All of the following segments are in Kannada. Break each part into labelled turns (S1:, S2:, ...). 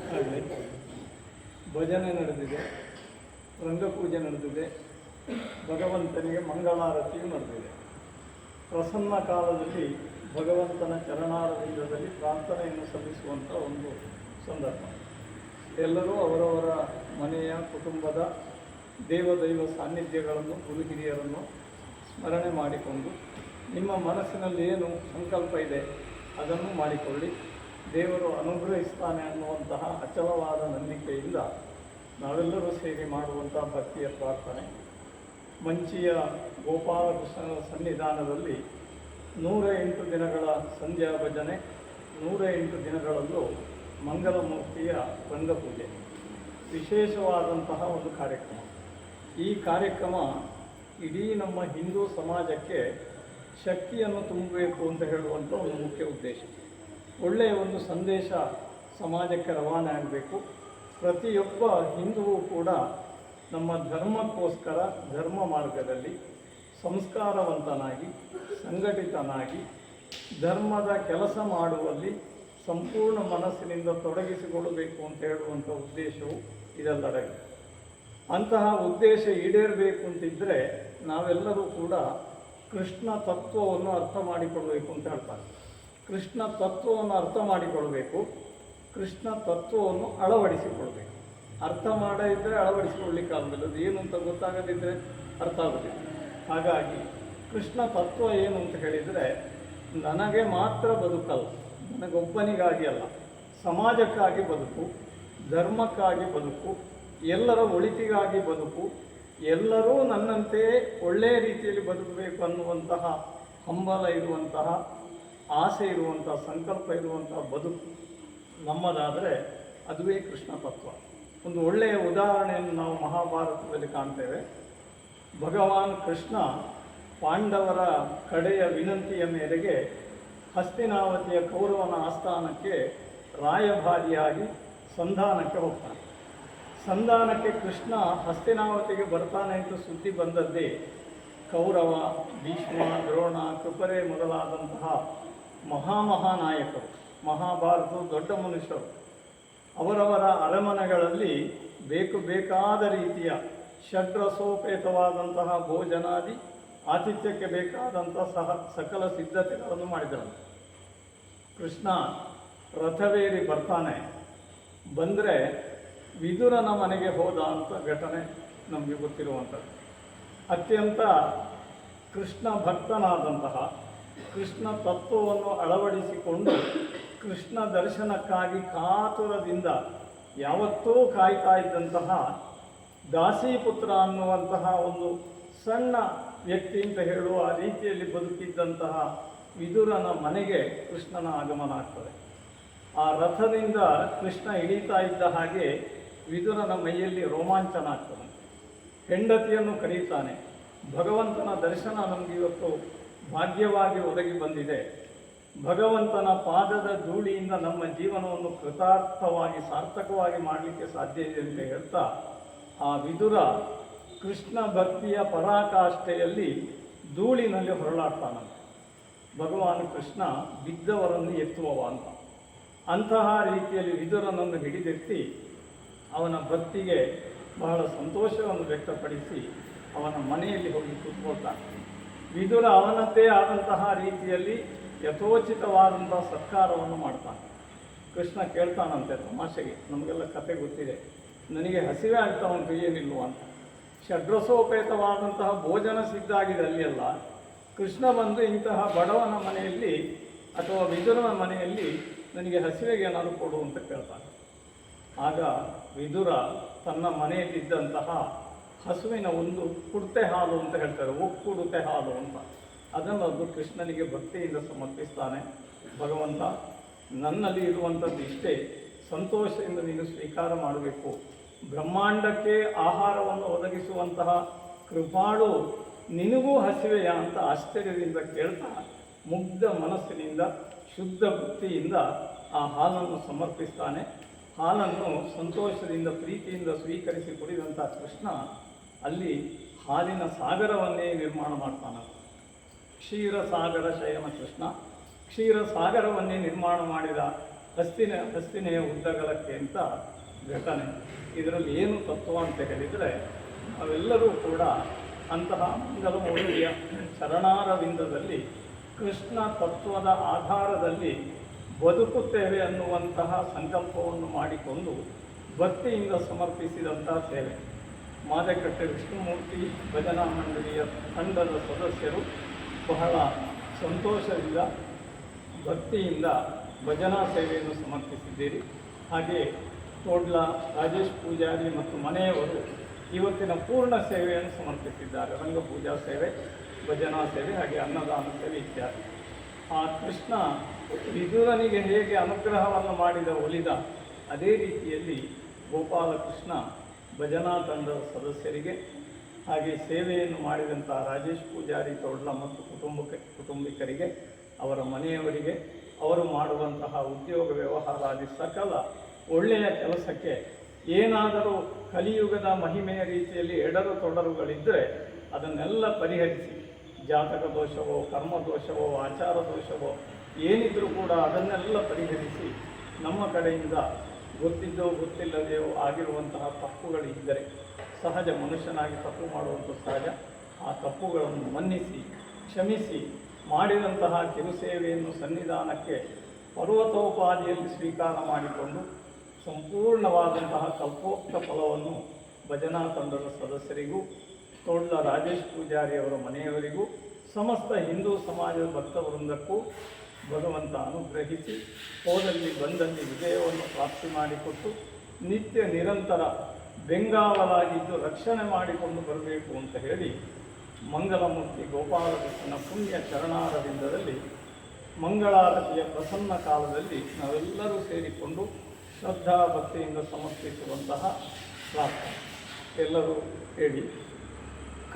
S1: ಆಗಲಿ ಭಜನೆ ನಡೆದಿದೆ, ರಂಗಪೂಜೆ ನಡೆದಿದೆ, ಭಗವಂತನಿಗೆ ಮಂಗಳಾರತಿಯು ನಡೆದಿದೆ. ಪ್ರಸನ್ನ ಕಾಲದಲ್ಲಿ ಭಗವಂತನ ಚರಣಾರವಿಂದದಲ್ಲಿ ಪ್ರಾರ್ಥನೆಯನ್ನು ಸಲ್ಲಿಸುವಂಥ ಒಂದು ಸಂದರ್ಭ. ಎಲ್ಲರೂ ಅವರವರ ಮನೆಯ ಕುಟುಂಬದ ದೇವದೈವ ಸಾನ್ನಿಧ್ಯಗಳನ್ನು ಗುರು ಹಿರಿಯರನ್ನು ಸ್ಮರಣೆ ಮಾಡಿಕೊಂಡು ನಿಮ್ಮ ಮನಸ್ಸಿನಲ್ಲಿ ಏನು ಸಂಕಲ್ಪ ಇದೆ ಅದನ್ನು ಮಾಡಿಕೊಳ್ಳಿ. ದೇವರು ಅನುಗ್ರಹಿಸ್ತಾನೆ ಅನ್ನುವಂತಹ ಅಚಲವಾದ ನಂಬಿಕೆಯಿಂದ ನಾವೆಲ್ಲರೂ ಸೇರಿ ಮಾಡುವಂತಹ ಭಕ್ತಿಯ ಪ್ರಾರ್ಥನೆ. ಮಂಚಿಯ ಗೋಪಾಲಕೃಷ್ಣನ ಸನ್ನಿಧಾನದಲ್ಲಿ ನೂರ ಎಂಟು ದಿನಗಳ ಸಂಧ್ಯಾ ಭಜನೆ ನೂರ ಎಂಟು ದಿನಗಳಲ್ಲೂ ಮಂಗಲಮೂರ್ತಿಯ ರಂಗಪೂಜೆ. ವಿಶೇಷವಾದಂತಹ ಒಂದು ಕಾರ್ಯಕ್ರಮ. ಈ ಕಾರ್ಯಕ್ರಮ ಇಡೀ ನಮ್ಮ ಹಿಂದೂ ಸಮಾಜಕ್ಕೆ ಶಕ್ತಿಯನ್ನು ತುಂಬಬೇಕು ಅಂತ ಹೇಳುವಂಥ ಒಂದು ಮುಖ್ಯ ಉದ್ದೇಶ. ಒಳ್ಳೆಯ ಒಂದು ಸಂದೇಶ ಸಮಾಜಕ್ಕೆ ರವಾನೆ ಆಗಬೇಕು. ಪ್ರತಿಯೊಬ್ಬ ಹಿಂದೂ ಕೂಡ ನಮ್ಮ ಧರ್ಮಕ್ಕೋಸ್ಕರ ಧರ್ಮ ಮಾರ್ಗದಲ್ಲಿ ಸಂಸ್ಕಾರವಂತನಾಗಿ, ಸಂಘಟಿತನಾಗಿ, ಧರ್ಮದ ಕೆಲಸ ಮಾಡುವಲ್ಲಿ ಸಂಪೂರ್ಣ ಮನಸ್ಸಿನಿಂದ ತೊಡಗಿಸಿಕೊಳ್ಳಬೇಕು ಅಂತ ಹೇಳುವಂಥ ಉದ್ದೇಶವು ಇದೆಲ್ಲಡಗಿದೆ ಅಂತಹ ಉದ್ದೇಶ ಈಡೇರಬೇಕು ಅಂತಿದ್ದರೆ ನಾವೆಲ್ಲರೂ ಕೂಡ ಕೃಷ್ಣ ತತ್ವವನ್ನು ಅರ್ಥ ಮಾಡಿಕೊಳ್ಬೇಕು ಅಂತ ಹೇಳ್ತಾರೆ. ಕೃಷ್ಣ ತತ್ವವನ್ನು ಅರ್ಥ ಮಾಡಿಕೊಳ್ಬೇಕು. ಕೃಷ್ಣ ತತ್ವವನ್ನು ಅಳವಡಿಸಿಕೊಳ್ಬೇಕು. ಅರ್ಥ ಮಾಡದಿದ್ದರೆ ಅಳವಡಿಸಿಕೊಳ್ಳಿಕ್ಕೆ ಆಗೋದಿಲ್ಲ. ಅದು ಏನು ಅಂತ ಗೊತ್ತಾಗದಿದ್ದರೆ ಅರ್ಥ ಆಗೋದಿಲ್ಲ. ಹಾಗಾಗಿ ಕೃಷ್ಣ ತತ್ವ ಏನು ಅಂತ ಹೇಳಿದರೆ ನನಗೆ ಮಾತ್ರ ಬದುಕಲ್ಲ. ನನಗೊಬ್ಬನಿಗಾಗಿ ಅಲ್ಲ. ಸಮಾಜಕ್ಕಾಗಿ ಬದುಕು, ಧರ್ಮಕ್ಕಾಗಿ ಬದುಕು, ಎಲ್ಲರ ಒಳಿತಿಗಾಗಿ ಬದುಕು, ಎಲ್ಲರೂ ನನ್ನಂತೆಯೇ ಒಳ್ಳೆಯ ರೀತಿಯಲ್ಲಿ ಬದುಕಬೇಕು ಅನ್ನುವಂತಹ ಹಂಬಲ ಇರುವಂತಹ ಆಸೆ ಇರುವಂಥ, ಸಂಕಲ್ಪ ಇರುವಂಥ ಬದುಕು ನಮ್ಮದಾದರೆ ಅದುವೇ ಕೃಷ್ಣ ತತ್ವ. ಒಂದು ಒಳ್ಳೆಯ ಉದಾಹರಣೆಯನ್ನು ನಾವು ಮಹಾಭಾರತದಲ್ಲಿ ಕಾಣ್ತೇವೆ. ಭಗವಾನ್ ಕೃಷ್ಣ ಪಾಂಡವರ ಕಡೆಯ ವಿನಂತಿಯ ಮೇರೆಗೆ ಹಸ್ತಿನಾವತಿಯ ಕೌರವನ ಆಸ್ಥಾನಕ್ಕೆ ರಾಯಭಾರಿಯಾಗಿ ಸಂಧಾನಕ್ಕೆ ಹೋಗ್ತಾನೆ. ಸಂಧಾನಕ್ಕೆ ಕೃಷ್ಣ ಹಸ್ತಿನಾವತಿಗೆ ಬರ್ತಾನೆ ಅಂತ ಸುದ್ದಿ ಬಂದದ್ದೇ ಕೌರವ, ಭೀಷ್ಮ, ದ್ರೋಣ, ಕೃಪರೆ ಮೊದಲಾದಂತಹ ಮಹಾಮಹಾನಾಯಕರು ಮಹಾಭಾರತ ದೊಡ್ಡ ಮನುಷ್ಯರು ಅವರವರ ಅರಮನೆಗಳಲ್ಲಿ ಬೇಕು ಬೇಕಾದ ರೀತಿಯ ಷಡ್ರಸೋಪೇತವಾದಂತಹ ಭೋಜನಾದಿ ಆತಿಥ್ಯಕ್ಕೆ ಬೇಕಾದಂಥ ಸಹ ಸಕಲ ಸಿದ್ಧತೆಗಳನ್ನು ಮಾಡಿದರು ಕೃಷ್ಣ ರಥವೇರಿ ಬರ್ತಾನೆ. ಬಂದರೆ ವಿದುರನ ಮನೆಗೆ ಹೋದ ಅಂತ ಘಟನೆ ನಮಗೆ ಗೊತ್ತಿರುವಂಥದ್ದು. ಅತ್ಯಂತ ಕೃಷ್ಣ ಭಕ್ತನಾದಂತಹ ಕೃಷ್ಣ ತತ್ವವನ್ನು ಅಳವಡಿಸಿಕೊಂಡು ಕೃಷ್ಣ ದರ್ಶನಕ್ಕಾಗಿ ಕಾತುರದಿಂದ ಯಾವತ್ತೂ ಕಾಯ್ತಾ ಇದ್ದಂತಹ ದಾಸೀಪುತ್ರ ಅನ್ನುವಂತಹ ಒಂದು ಸಣ್ಣ ವ್ಯಕ್ತಿ ಅಂತ ಹೇಳುವ ರೀತಿಯಲ್ಲಿ ಬದುಕಿದ್ದಂತಹ ವಿದುರನ ಮನೆಗೆ ಕೃಷ್ಣನ ಆಗಮನ ಆಗ್ತದೆ. ಆ ರಥದಿಂದ ಕೃಷ್ಣ ಇಳೀತಾ ಇದ್ದ ಹಾಗೆ ವಿದುರನ ಮೈಯಲ್ಲಿ ರೋಮಾಂಚನ ಆಗ್ತದೆ. ಹೆಂಡತಿಯನ್ನು ಕರೀತಾನೆ. ಭಗವಂತನ ದರ್ಶನ ನಮಗೆ ಇವತ್ತು ಭಾಗ್ಯವಾಗಿ ಒದಗಿ ಬಂದಿದೆ. ಭಗವಂತನ ಪಾದದ ಧೂಳಿಯಿಂದ ನಮ್ಮ ಜೀವನವನ್ನು ಕೃತಾರ್ಥವಾಗಿ, ಸಾರ್ಥಕವಾಗಿ ಮಾಡಲಿಕ್ಕೆ ಸಾಧ್ಯ ಇದೆ ಅಂತ ಹೇಳ್ತಾ, ಆ ವಿದುರ ಕೃಷ್ಣ ಭಕ್ತಿಯ ಪರಾಕಾಷ್ಠೆಯಲ್ಲಿ ಧೂಳಿನಲ್ಲಿ ಹೊರಳಾಡ್ತಾನಂತೆ. ಭಗವಾನ್ ಕೃಷ್ಣ ಬಿದ್ದವರನ್ನು ಎತ್ತುವವ ಅಂತ. ಅಂತಹ ರೀತಿಯಲ್ಲಿ ವಿದುರನನ್ನು ಹಿಡಿದೆತ್ತಿ ಅವನ ಭಕ್ತಿಗೆ ಬಹಳ ಸಂತೋಷವನ್ನು ವ್ಯಕ್ತಪಡಿಸಿ ಅವನ ಮನೆಯಲ್ಲಿ ಹೋಗಿ ಕೂತ್ಕೊಳ್ತಾನೆ. ವಿದುರ ಅವನದ್ದೇ ಆದಂತಹ ರೀತಿಯಲ್ಲಿ ಯಥೋಚಿತವಾದಂತಹ ಸತ್ಕಾರವನ್ನು ಮಾಡ್ತಾನೆ. ಕೃಷ್ಣ ಕೇಳ್ತಾನಂತೆ ತಮಾಷೆಗೆ, ನಮಗೆಲ್ಲ ಕತೆ ಗೊತ್ತಿದೆ. ನನಗೆ ಹಸಿವೆ ಆಗ್ತಾ ಉಂಟು, ಏನಿಲ್ವ ಅಂತ. ಷಡ್ರಸೋಪೇತವಾದಂತಹ ಭೋಜನ ಸಿದ್ಧ ಆಗಿದೆ ಅಲ್ಲಿಯಲ್ಲ. ಕೃಷ್ಣ ಬಂದು ಇಂತಹ ಬಡವನ ಮನೆಯಲ್ಲಿ ಅಥವಾ ವಿದುರನ ಮನೆಯಲ್ಲಿ ನನಗೆ ಹಸಿವೆಗೆ ಏನಾದರೂ ಕೊಡು ಅಂತ ಕೇಳ್ತಾನೆ. ಆಗ ವಿದುರ ತನ್ನ ಮನೆಯಲ್ಲಿದ್ದಂತಹ ಹಸುವಿನ ಒಂದು ಕುಡ್ತೆ ಹಾಲು ಅಂತ ಹೇಳ್ತಾರೆ, ಒಕ್ಕುಡುತೆ ಹಾಲು ಅಂತ. ಅದನ್ನು ಅದು ಕೃಷ್ಣನಿಗೆ ಭಕ್ತಿಯಿಂದ ಸಮರ್ಪಿಸ್ತಾನೆ. ಭಗವಂತ, ನನ್ನಲ್ಲಿ ಇರುವಂಥದ್ದು ಇಷ್ಟೇ, ಸಂತೋಷದಿಂದ ನೀನು ಸ್ವೀಕಾರ ಮಾಡಬೇಕು. ಬ್ರಹ್ಮಾಂಡಕ್ಕೆ ಆಹಾರವನ್ನು ಒದಗಿಸುವಂತಹ ಕೃಪಾಳು ನಿನಗೂ ಹಸಿವೆಯ ಅಂತ ಆಶ್ಚರ್ಯದಿಂದ ಕೇಳ್ತಾ ಮುಗ್ಧ ಮನಸ್ಸಿನಿಂದ, ಶುದ್ಧ ಭಕ್ತಿಯಿಂದ ಆ ಹಾಲನ್ನು ಸಮರ್ಪಿಸ್ತಾನೆ. ಹಾಲನ್ನು ಸಂತೋಷದಿಂದ, ಪ್ರೀತಿಯಿಂದ ಸ್ವೀಕರಿಸಿ ಕುಡಿದಂಥ ಕೃಷ್ಣ ಅಲ್ಲಿ ಹಾಲಿನ ಸಾಗರವನ್ನೇ ನಿರ್ಮಾಣ ಮಾಡ್ತಾನೆ. ಕ್ಷೀರ ಸಾಗರ ಶಯನ ಕೃಷ್ಣ. ಕ್ಷೀರ ಸಾಗರವನ್ನೇ ನಿರ್ಮಾಣ ಮಾಡಿದ ಹಸ್ತಿನ, ಹಸ್ತಿನೆಯ ಉದ್ದಗಲಕ್ಕೆ ಅಂತ ಘಟನೆ. ಇದರಲ್ಲಿ ಏನು ತತ್ವ ಅಂತ ಹೇಳಿದರೆ ಅವೆಲ್ಲರೂ ಕೂಡ ಅಂತಹ ಮಂಗಲಮೌಳಿಯ ಚರಣಾರವಿಂದದಲ್ಲಿ ಕೃಷ್ಣ ತತ್ವದ ಆಧಾರದಲ್ಲಿ ಬದುಕುತ್ತೇವೆ ಅನ್ನುವಂತಹ ಸಂಕಲ್ಪವನ್ನು ಮಾಡಿಕೊಂಡು ಭಕ್ತಿಯಿಂದ ಸಮರ್ಪಿಸಿದಂತಹ ಸೇವೆ. ಮಾದಕಟ್ಟೆ ವಿಷ್ಣುಮೂರ್ತಿ, ಭಜನಾ ಮಂಡಳಿಯ ತಂಡದ ಸದಸ್ಯರು ಬಹಳ ಸಂತೋಷದಿಂದ ಭಕ್ತಿಯಿಂದ ಭಜನಾ ಸೇವೆಯನ್ನು ಸಮರ್ಪಿಸಿದ್ದೀರಿ. ಹಾಗೆ ತೋಡ್ಲ, ರಾಜೇಶ್ ಪೂಜಾರಿ ಮತ್ತು ಮನೆಯವರು ಇವತ್ತಿನ ಪೂರ್ಣ ಸೇವೆಯನ್ನು ಸಮರ್ಪಿಸಿದ್ದಾರೆ. ರಂಗಪೂಜಾ ಸೇವೆ, ಭಜನಾ ಸೇವೆ, ಹಾಗೆ ಅನ್ನದಾನ ಸೇವೆ ಇತ್ಯಾದಿ. ಆ ಕೃಷ್ಣ ವಿದುರನಿಗೆ ಹೇಗೆ ಅನುಗ್ರಹವನ್ನು ಮಾಡಿದ ಒಲಿದ, ಅದೇ ರೀತಿಯಲ್ಲಿ ಗೋಪಾಲಕೃಷ್ಣ ಭಜನಾ ತಂಡದ ಸದಸ್ಯರಿಗೆ ಹಾಗೆ ಸೇವೆಯನ್ನು ಮಾಡಿದಂಥ ರಾಜೇಶ್ ಪೂಜಾರಿ ತೊಡ್ಲ ಮತ್ತು ಕುಟುಂಬಕ್ಕೆ ಕುಟುಂಬಿಕರಿಗೆ, ಅವರ ಮನೆಯವರಿಗೆ, ಅವರು ಮಾಡುವಂತಹ ಉದ್ಯೋಗ ವ್ಯವಹಾರಾದಿ ಸಕಲ ಒಳ್ಳೆಯ ಕೆಲಸಕ್ಕೆ ಏನಾದರೂ ಕಲಿಯುಗದ ಮಹಿಮೆಯ ರೀತಿಯಲ್ಲಿ ಎಡರು ತೊಡರುಗಳಿದ್ದರೆ ಅದನ್ನೆಲ್ಲ ಪರಿಹರಿಸಿ. ಜಾತಕ ದೋಷವೋ, ಕರ್ಮ ದೋಷವೋ, ಆಚಾರ ದೋಷವೋ, ಏನಿದ್ರೂ ಕೂಡ ಅದನ್ನೆಲ್ಲ ಪರಿಹರಿಸಿ ನಮ್ಮ ಕಡೆಯಿಂದ ಗೊತ್ತಿದ್ದೋ ಗೊತ್ತಿಲ್ಲದೆಯೋ ಆಗಿರುವಂತಹ ತಪ್ಪುಗಳಿದ್ದರೆ ಸಹಜ ಮನುಷ್ಯನಾಗಿ ತಪ್ಪು ಮಾಡುವಂಥ ಸಹಜ, ಆ ತಪ್ಪುಗಳನ್ನು ಮನ್ನಿಸಿ, ಕ್ಷಮಿಸಿ ಮಾಡಿದಂತಹ ಕಿರುಸೇವೆಯನ್ನು ಸನ್ನಿಧಾನಕ್ಕೆ ಪರ್ವತೋಪಾದಿಯಲ್ಲಿ ಸ್ವೀಕಾರ ಮಾಡಿಕೊಂಡು ಸಂಪೂರ್ಣವಾದಂತಹ ಕಲ್ಪೋಕ್ತ ಫಲವನ್ನು ಭಜನಾ ತಂಡದ ಸದಸ್ಯರಿಗೂ ತೋಳ್ಳ ರಾಜೇಶ್ ಪೂಜಾರಿ ಅವರ ಮನೆಯವರಿಗೂ ಸಮಸ್ತ ಹಿಂದೂ ಸಮಾಜದ ಭಕ್ತವೃಂದಕ್ಕೂ ಭಗವಂತ ಅನುಗ್ರಹಿಸಿ ಹೋದಲ್ಲಿ ಬಂದಲ್ಲಿ ವಿಜಯವನ್ನು ಪ್ರಾಪ್ತಿ ಮಾಡಿಕೊಟ್ಟು ನಿತ್ಯ ನಿರಂತರ ಬೆಂಗಾವಲಾಗಿದ್ದು ರಕ್ಷಣೆ ಮಾಡಿಕೊಂಡು ಬರಬೇಕು ಅಂತ ಹೇಳಿ ಮಂಗಲಮೂರ್ತಿ ಗೋಪಾಲಕೃಷ್ಣನ ಪುಣ್ಯ ಚರಣಾರವಿಂದದಲ್ಲಿ ಮಂಗಳಾರತಿಯ ಪ್ರಸನ್ನ ಕಾಲದಲ್ಲಿ ನಾವೆಲ್ಲರೂ ಸೇರಿಕೊಂಡು ಶ್ರದ್ಧಾ ಭಕ್ತಿಯಿಂದ ಸಮರ್ಪಿಸುವಂತಹ ಪ್ರಾರ್ಥನೆ. ಎಲ್ಲರೂ ಹೇಳಿ.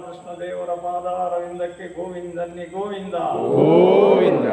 S1: ಗೋಪಾಲಕೃಷ್ಣ ದೇವರ ಪಾದಾರವಿಂದಕ್ಕೆ ಗೋವಿಂದನ್ನಿ ಗೋವಿಂದ.
S2: ಗೋವಿಂದ.